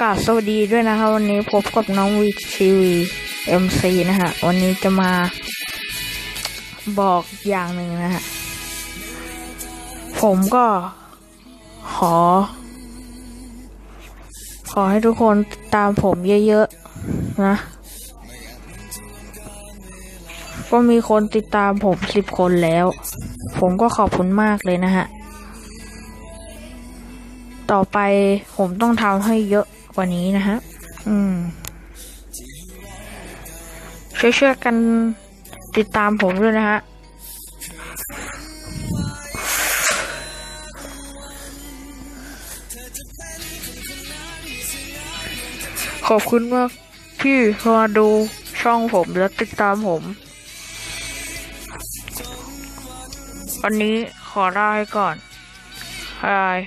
กาสวัสดีด้วยนะคะวันนี้พบกับน้องวีทีวีเอ็มซีนะฮะวันนี้จะมาบอกอย่างหนึ่งนะฮะผมก็ขอ ขอให้ทุกคนตามผมเยอะๆนะ ก็มีคนติดตามผมสิบคนแล้ว ผมก็ขอบคุณมากเลยนะฮะ ต่อไปผมต้องทำให้เยอะกว่านี้นะฮะ อืม ช่วยๆกันติดตามผมด้วยนะฮะขอบคุณมากที่มาดูช่องผมและติดตามผม วันนี้ขอลาไปก่อนบาย